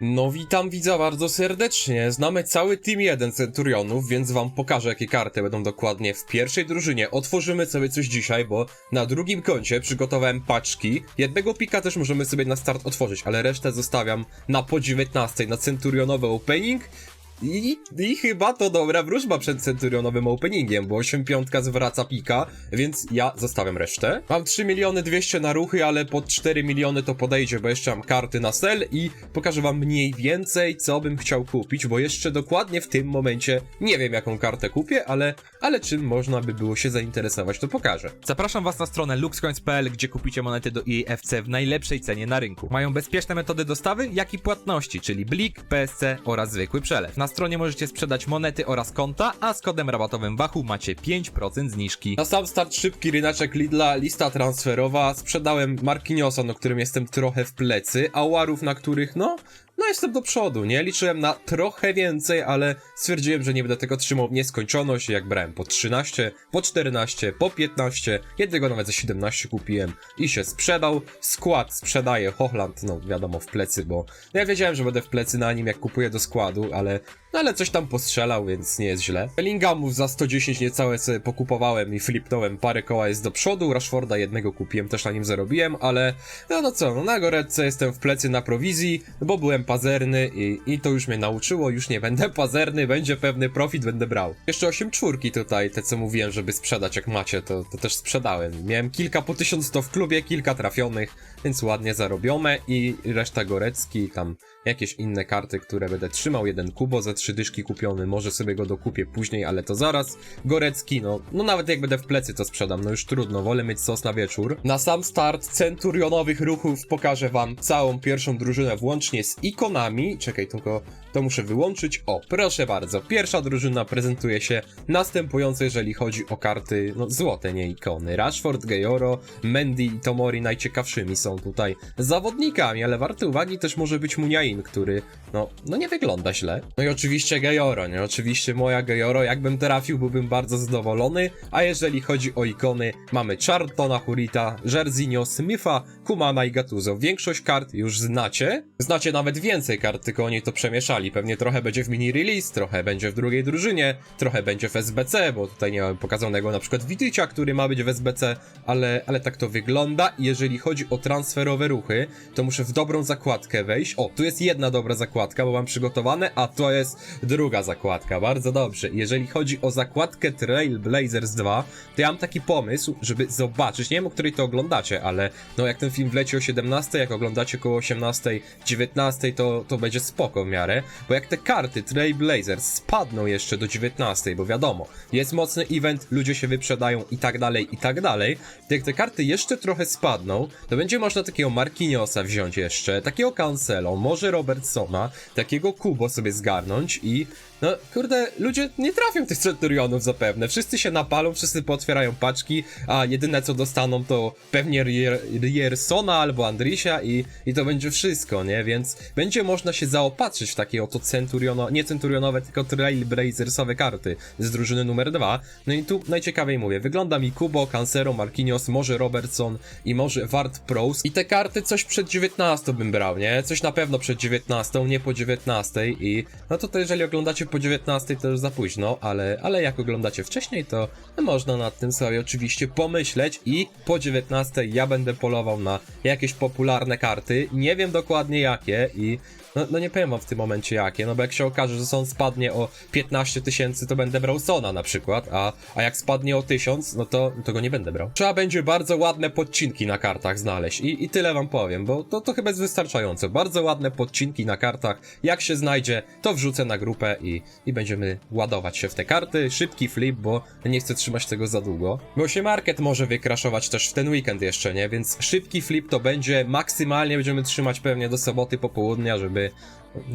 No witam widza bardzo serdecznie. Znamy cały Team 1 Centurionów, więc wam pokażę jakie karty będą dokładnie w pierwszej drużynie. Otworzymy sobie coś dzisiaj, bo na drugim koncie przygotowałem paczki. Jednego pika też możemy sobie na start otworzyć, ale resztę zostawiam na po 19 na Centurionowy opening. I, I chyba to dobra wróżba przed Centurionowym openingiem, bo 8 piątka zwraca pika, więc ja zostawiam resztę. Mam 3 miliony 200 na ruchy, ale pod 4 miliony to podejdzie, bo jeszcze mam karty na sel i pokażę wam mniej więcej, co bym chciał kupić, bo jeszcze dokładnie w tym momencie nie wiem, jaką kartę kupię, ale, ale czym można by było się zainteresować, to pokażę. Zapraszam Was na stronę luxcoins.pl, gdzie kupicie monety do EAFC w najlepszej cenie na rynku. Mają bezpieczne metody dostawy, jak i płatności, czyli Blik, PSC oraz zwykły przelew. Na stronie możecie sprzedać monety oraz konta, a z kodem rabatowym WAHU macie 5% zniżki. Na sam start szybki rynaczek Lidla, lista transferowa. Sprzedałem Marquinhosa, na którym jestem trochę w plecy, a Warów, na których no, no jestem do przodu, nie? Liczyłem na trochę więcej, ale stwierdziłem, że nie będę tego trzymał w nieskończoność, jak brałem po 13, po 14, po 15, jednego nawet za 17 kupiłem i się sprzedał. Skład sprzedaje Hochland, no wiadomo, w plecy, bo no ja wiedziałem, że będę w plecy na nim, jak kupuję do składu, ale no ale coś tam postrzelał, więc nie jest źle. Bellinghamów za 110 niecałe sobie pokupowałem i flipnąłem parę koła jest do przodu, Rashforda jednego kupiłem, też na nim zarobiłem, ale no no co, no na goretce jestem w plecy na prowizji, bo byłem pazerny i, i to już mnie nauczyło, już nie będę pazerny, będzie pewny profit, będę brał. Jeszcze 8 czwórki tutaj, te co mówiłem, żeby sprzedać jak macie, to, to też sprzedałem. Miałem kilka po 1100 w klubie, kilka trafionych, więc ładnie zarobione i reszta gorecki, tam jakieś inne karty, które będę trzymał. Jeden Kubo za trzy dyszki kupiony, może sobie go dokupię później, ale to zaraz. Gorecki, no, no nawet jak będę w plecy to sprzedam, no już trudno, wolę mieć sos na wieczór. Na sam start centurionowych ruchów pokażę wam całą pierwszą drużynę włącznie z ikonami. Czekaj, tylko to muszę wyłączyć. O, proszę bardzo, pierwsza drużyna prezentuje się następująco, jeżeli chodzi o karty, no złote, nie ikony. Rashford, Gejoro, Mendy i Tomori najciekawszymi są tutaj zawodnikami, ale warte uwagi też może być Muniain, który, no, no nie wygląda źle. No i oczywiście Gejoro, nie? Oczywiście moja Gejoro, jakbym trafił, byłbym bardzo zadowolony, a jeżeli chodzi o ikony, mamy Charltona, Hurita, Jerzinho, Smitha, Kumana i Gattuso. Większość kart już znacie, znacie nawet więcej kart, tylko oni to przemieszali. Pewnie trochę będzie w mini release, trochę będzie w drugiej drużynie, trochę będzie w SBC, bo tutaj nie mamy pokazanego na przykład Widycia, który ma być w SBC, ale, ale tak to wygląda. Jeżeli chodzi o transferowe ruchy, to muszę w dobrą zakładkę wejść. O, tu jest jedna dobra zakładka, bo mam przygotowane, a to jest druga zakładka. Bardzo dobrze. Jeżeli chodzi o zakładkę Trailblazers 2, to ja mam taki pomysł, żeby zobaczyć, nie wiem o której to oglądacie, ale no jak ten film wleci o 17, jak oglądacie koło 18, 19, to, to będzie spoko w miarę, bo jak te karty Trailblazers spadną jeszcze do 19, bo wiadomo, jest mocny event, ludzie się wyprzedają i tak dalej, i tak dalej, to jak te karty jeszcze trochę spadną, to będzie można takiego Marquinhosa wziąć jeszcze, takiego Cancelo, może Robertsona, takiego Kubo sobie zgarnąć i no kurde, ludzie nie trafią tych Centurionów zapewne, wszyscy się napalą, wszyscy pootwierają paczki, a jedyne co dostaną to pewnie Rier- Riersona albo Andrisia i, i to będzie wszystko, nie, więc będzie można się zaopatrzyć w takie oto Centuriono, nie Centurionowe, tylko Trailblazersowe karty z drużyny numer dwa. No i tu najciekawiej mówię, wygląda mi Kubo, Cancero, Marquinhos, może Robertson i może Ward Pros i te karty coś przed 19 bym brał, nie, coś na pewno przed 19, nie po 19 i no to, to jeżeli oglądacie po 19 to już za późno, ale, ale jak oglądacie wcześniej to można nad tym sobie oczywiście pomyśleć i po 19 ja będę polował na jakieś popularne karty, nie wiem dokładnie jakie i no, no nie powiem wam w tym momencie jakie, no bo jak się okaże, że son spadnie o 15 tysięcy, to będę brał Sona na przykład, a, a jak spadnie o 1000, no to, to go nie będę brał. Trzeba będzie bardzo ładne podcinki na kartach znaleźć i, i tyle wam powiem, bo to, to chyba jest wystarczające. Bardzo ładne podcinki na kartach, jak się znajdzie, to wrzucę na grupę i, i będziemy ładować się w te karty. Szybki flip, bo nie chcę trzymać tego za długo. Bo się market może wykraszować też w ten weekend jeszcze, nie? Więc szybki flip to będzie, maksymalnie będziemy trzymać pewnie do soboty popołudnia, żeby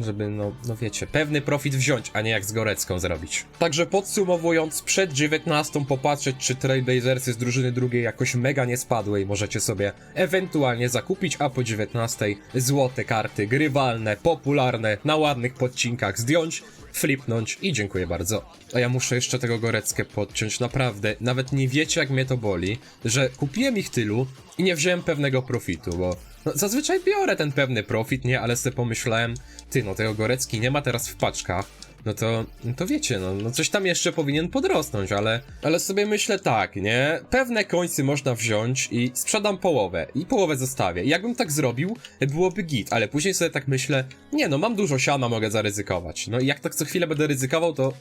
żeby, no, no wiecie, pewny profit wziąć, a nie jak z Gorecką zrobić. Także podsumowując, przed 19 popatrzeć, czy Trailblazersy z drużyny drugiej jakoś mega nie spadły i możecie sobie ewentualnie zakupić, a po 19 złote karty, grywalne, popularne, na ładnych podcinkach zdjąć flipnąć i dziękuję bardzo. A ja muszę jeszcze tego Goreckę podciąć, naprawdę. Nawet nie wiecie jak mnie to boli, że kupiłem ich tylu i nie wziąłem pewnego profitu, bo no, zazwyczaj biorę ten pewny profit, nie? Ale sobie pomyślałem, ty no tego Gorecki nie ma teraz w paczkach, no to, to wiecie, no, no coś tam jeszcze powinien podrosnąć, ale, ale sobie myślę tak, nie? Pewne końcy można wziąć i sprzedam połowę i połowę zostawię. I jakbym tak zrobił, byłoby git, ale później sobie tak myślę, nie no, mam dużo siana, mogę zaryzykować. No i jak tak co chwilę będę ryzykował, to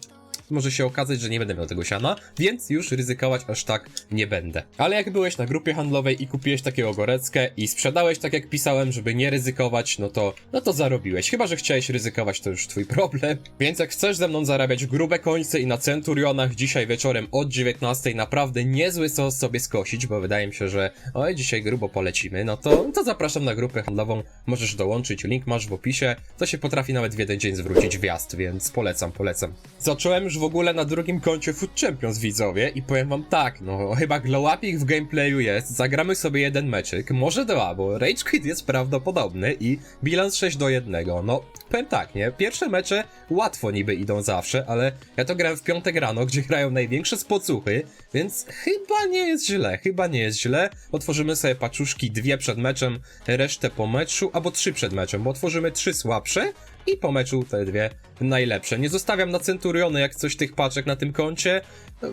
może się okazać, że nie będę miał tego siana, więc już ryzykować aż tak nie będę. Ale jak byłeś na grupie handlowej i kupiłeś takiego goreckę i sprzedałeś tak jak pisałem, żeby nie ryzykować, no to, no to zarobiłeś. Chyba, że chciałeś ryzykować, to już twój problem. Więc jak chcesz ze mną zarabiać grube końce i na centurionach dzisiaj wieczorem od 19 naprawdę niezły sos sobie skosić, bo wydaje mi się, że oj, dzisiaj grubo polecimy, no to, to zapraszam na grupę handlową, możesz dołączyć, link masz w opisie, to się potrafi nawet w jeden dzień zwrócić w gwiazd, więc polecam, polecam. Zacząłem już w ogóle na drugim koncie Food Champions widzowie i powiem wam tak, no chyba glowapik w gameplayu jest, zagramy sobie jeden meczyk, może dwa, bo Rage Quit jest prawdopodobny i bilans 6 do 1, no powiem tak, nie, pierwsze mecze łatwo niby idą zawsze, ale ja to grałem w piątek rano, gdzie grają największe spocuchy, więc chyba nie jest źle, chyba nie jest źle, otworzymy sobie paczuszki dwie przed meczem, resztę po meczu, albo trzy przed meczem, bo otworzymy trzy słabsze i po meczu te dwie najlepsze. Nie zostawiam na Centuriony jak coś tych paczek na tym koncie,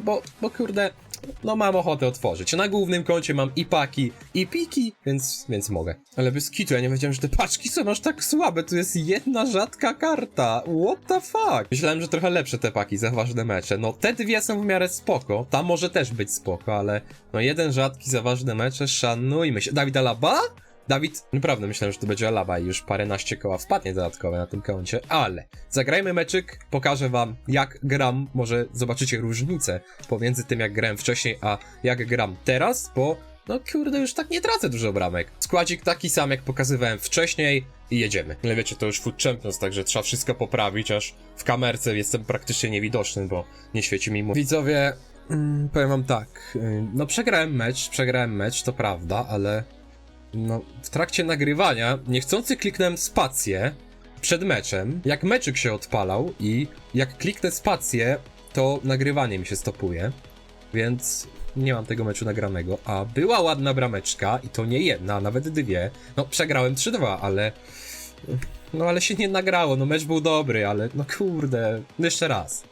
bo, bo kurde, no mam ochotę otworzyć. Na głównym koncie mam i paki, i piki, więc, więc mogę. Ale bez kitu, ja nie wiedziałem, że te paczki są aż tak słabe, tu jest jedna rzadka karta. What the fuck? Myślałem, że trochę lepsze te paki za ważne mecze. No te dwie są w miarę spoko, ta może też być spoko, ale no jeden rzadki za ważne mecze, szanujmy się. Dawid Alaba? Dawid, naprawdę myślałem, że to będzie Alaba i już paręnaście koła wpadnie dodatkowe na tym koncie, ale zagrajmy meczyk, pokażę wam jak gram, może zobaczycie różnicę pomiędzy tym jak grałem wcześniej, a jak gram teraz, bo no kurde, już tak nie tracę dużo bramek. Składzik taki sam jak pokazywałem wcześniej i jedziemy. Ale wiecie, to już Food Champions, także trzeba wszystko poprawić, aż w kamerce jestem praktycznie niewidoczny, bo nie świeci mi mu. Widzowie, mm, powiem wam tak, y, no przegrałem mecz, przegrałem mecz, to prawda, ale no, w trakcie nagrywania niechcący kliknąłem spację przed meczem, jak meczyk się odpalał i jak kliknę spację, to nagrywanie mi się stopuje, więc nie mam tego meczu nagranego, a była ładna brameczka i to nie jedna, a nawet dwie. No, przegrałem 3-2, ale... No, ale się nie nagrało, no mecz był dobry, ale no kurde, jeszcze raz.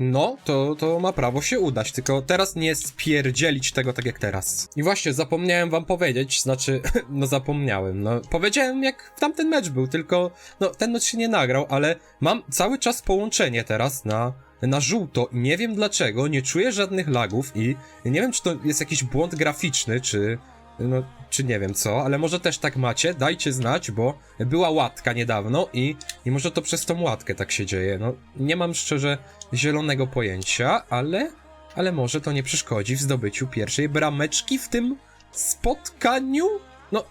No, to, to ma prawo się udać, tylko teraz nie spierdzielić tego tak jak teraz. I właśnie, zapomniałem wam powiedzieć, znaczy, no zapomniałem, no powiedziałem jak tamten mecz był, tylko, no ten mecz się nie nagrał, ale mam cały czas połączenie teraz na, na żółto i nie wiem dlaczego, nie czuję żadnych lagów i nie wiem czy to jest jakiś błąd graficzny, czy, no, czy nie wiem co, ale może też tak macie, dajcie znać, bo była łatka niedawno i, i może to przez tą łatkę tak się dzieje. No, nie mam szczerze zielonego pojęcia, ale, ale może to nie przeszkodzi w zdobyciu pierwszej brameczki w tym spotkaniu? No,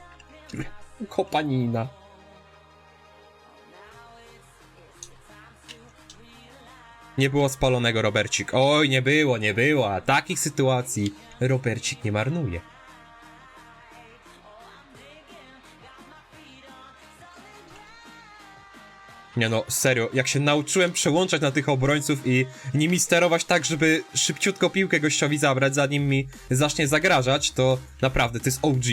kopanina. Nie było spalonego Robercik. Oj, nie było, nie było. A takich sytuacji Robercik nie marnuje. Nie no, serio, jak się nauczyłem przełączać na tych obrońców i nimi sterować tak, żeby szybciutko piłkę gościowi zabrać, zanim mi zacznie zagrażać, to naprawdę, to jest OG.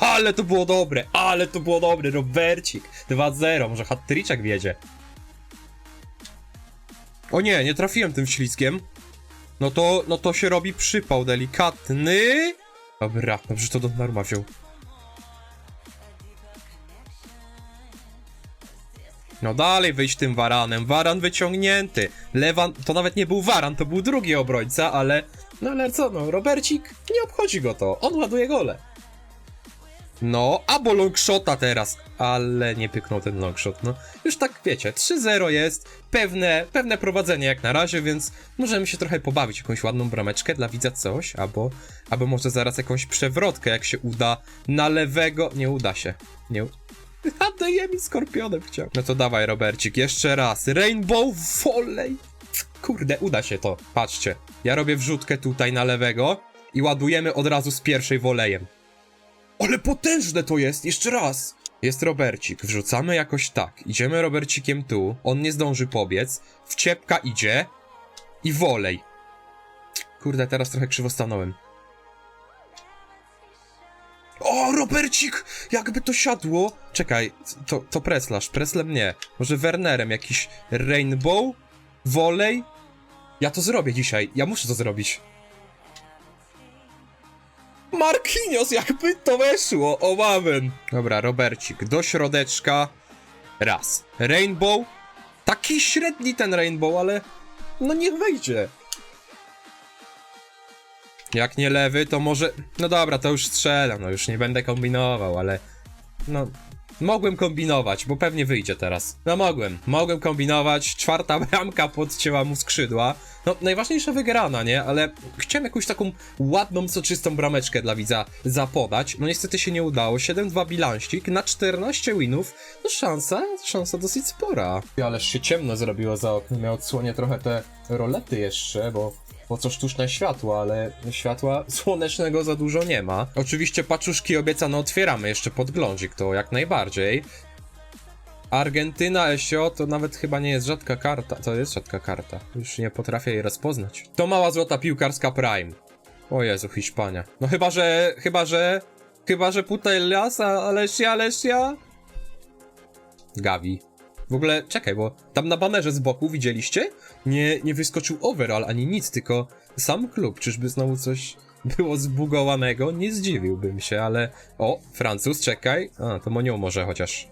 Ale to było dobre, ale to było dobre, Robercik. 2-0, może hat wiedzie. O nie, nie trafiłem tym śliskiem. No to, no to się robi przypał delikatny. Dobra, dobrze to Donnarumma wziął. No dalej wyjść tym waranem. Waran wyciągnięty. Lewan, to nawet nie był waran, to był drugi obrońca, ale... No ale co, no, Robercik, nie obchodzi go to. On ładuje gole. No, albo longshota teraz. Ale nie pyknął ten longshot, no. Już tak, wiecie, 3-0 jest, pewne, pewne prowadzenie jak na razie, więc możemy się trochę pobawić, jakąś ładną brameczkę dla widza coś, albo, albo może zaraz jakąś przewrotkę, jak się uda na lewego... Nie uda się. Nie... u- ADM i skorpionem chciał. No to dawaj, Robercik, jeszcze raz. Rainbow Volley. Kurde, uda się to. Patrzcie. Ja robię wrzutkę tutaj na lewego i ładujemy od razu z pierwszej wolejem. Ale potężne to jest! Jeszcze raz! Jest Robercik. Wrzucamy jakoś tak. Idziemy Robercikiem tu. On nie zdąży pobiec. Wciepka idzie. I wolej. Kurde, teraz trochę krzywo stanąłem. O, Robercik! Jakby to siadło! Czekaj, to, to Preslash. Preslem nie. Może Wernerem jakiś Rainbow? Wolej? Ja to zrobię dzisiaj. Ja muszę to zrobić. Marquinhos, jakby to weszło! O mamen! Dobra, Robercik, do środeczka. Raz. Rainbow. Taki średni ten Rainbow, ale... No niech wejdzie. Jak nie lewy, to może... No dobra, to już strzelam, no już nie będę kombinował, ale... No... Mogłem kombinować, bo pewnie wyjdzie teraz. No mogłem, mogłem kombinować, czwarta bramka podcięła mu skrzydła. No, najważniejsza wygrana, nie? Ale chciałem jakąś taką ładną, soczystą brameczkę dla widza zapodać. No niestety się nie udało. 7-2 bilansik na 14 winów. No szansa, szansa dosyć spora. Ależ się ciemno zrobiło za oknem. Ja odsłonię trochę te rolety jeszcze, bo po co sztuczne światło, ale światła słonecznego za dużo nie ma. Oczywiście paczuszki obiecane otwieramy jeszcze podglądzik, to jak najbardziej. Argentyna SO to nawet chyba nie jest rzadka karta. To jest rzadka karta. Już nie potrafię jej rozpoznać. To mała złota piłkarska Prime. O Jezu, Hiszpania. No chyba, że... Chyba, że... Chyba, że Putellas, Alessia, Alessia... Gavi. W ogóle, czekaj, bo tam na banerze z boku widzieliście? Nie, nie wyskoczył overall ani nic, tylko sam klub. Czyżby znowu coś było zbugowanego? Nie zdziwiłbym się, ale... O, Francuz, czekaj. A, to Monią może chociaż.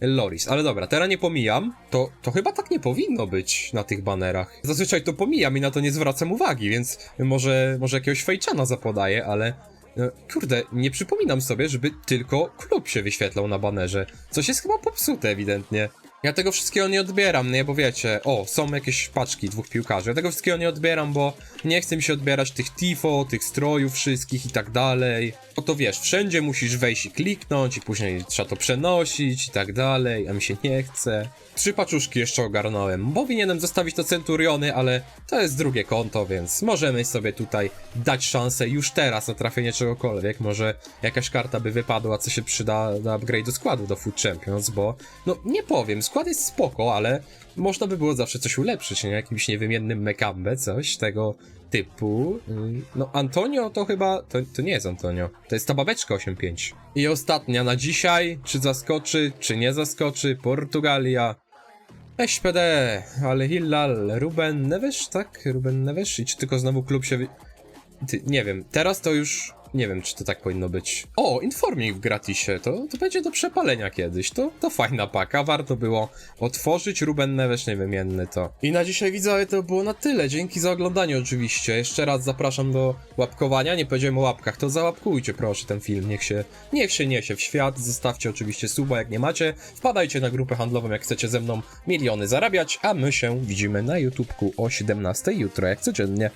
Loris, ale dobra, teraz nie pomijam. To, to chyba tak nie powinno być na tych banerach. Zazwyczaj to pomijam i na to nie zwracam uwagi, więc może, może jakiegoś fejczana zapodaję, ale... e, Kurde, nie przypominam sobie, żeby tylko klub się wyświetlał na banerze. Coś jest chyba popsute ewidentnie. Ja tego wszystkiego nie odbieram, nie, bo wiecie, o, są jakieś paczki dwóch piłkarzy. Ja tego wszystkiego nie odbieram, bo nie chce mi się odbierać tych tifo, tych strojów wszystkich i tak dalej. No to wiesz, wszędzie musisz wejść i kliknąć i później trzeba to przenosić i tak dalej, a mi się nie chce. Trzy paczuszki jeszcze ogarnąłem. Powinienem zostawić to Centuriony, ale to jest drugie konto, więc możemy sobie tutaj dać szansę już teraz na trafienie czegokolwiek. Może jakaś karta by wypadła, co się przyda do upgrade do składu do Food Champions, bo no nie powiem, skład jest spoko, ale można by było zawsze coś ulepszyć, nie? Jakimś niewymiennym Mekambe, coś tego typu. Ym, No Antonio to chyba, to, to nie jest Antonio, to jest ta babeczka 8.5. I ostatnia na dzisiaj, czy zaskoczy, czy nie zaskoczy, Portugalia. SPD, ale Hillal, Ruben Neves, tak? Ruben Neves? I czy tylko znowu klub się... Ty, nie wiem, teraz to już... Nie wiem, czy to tak powinno być. O, informing w gratisie, to, to będzie do przepalenia kiedyś. To, to fajna paka, warto było otworzyć. Ruben Neves niewymienny to. I na dzisiaj widzowie to było na tyle. Dzięki za oglądanie oczywiście. Jeszcze raz zapraszam do łapkowania. Nie powiedziałem o łapkach, to załapkujcie proszę ten film. Niech się, niech się niesie w świat. Zostawcie oczywiście suba jak nie macie. Wpadajcie na grupę handlową jak chcecie ze mną miliony zarabiać, a my się widzimy na YouTubku o 17 jutro jak codziennie.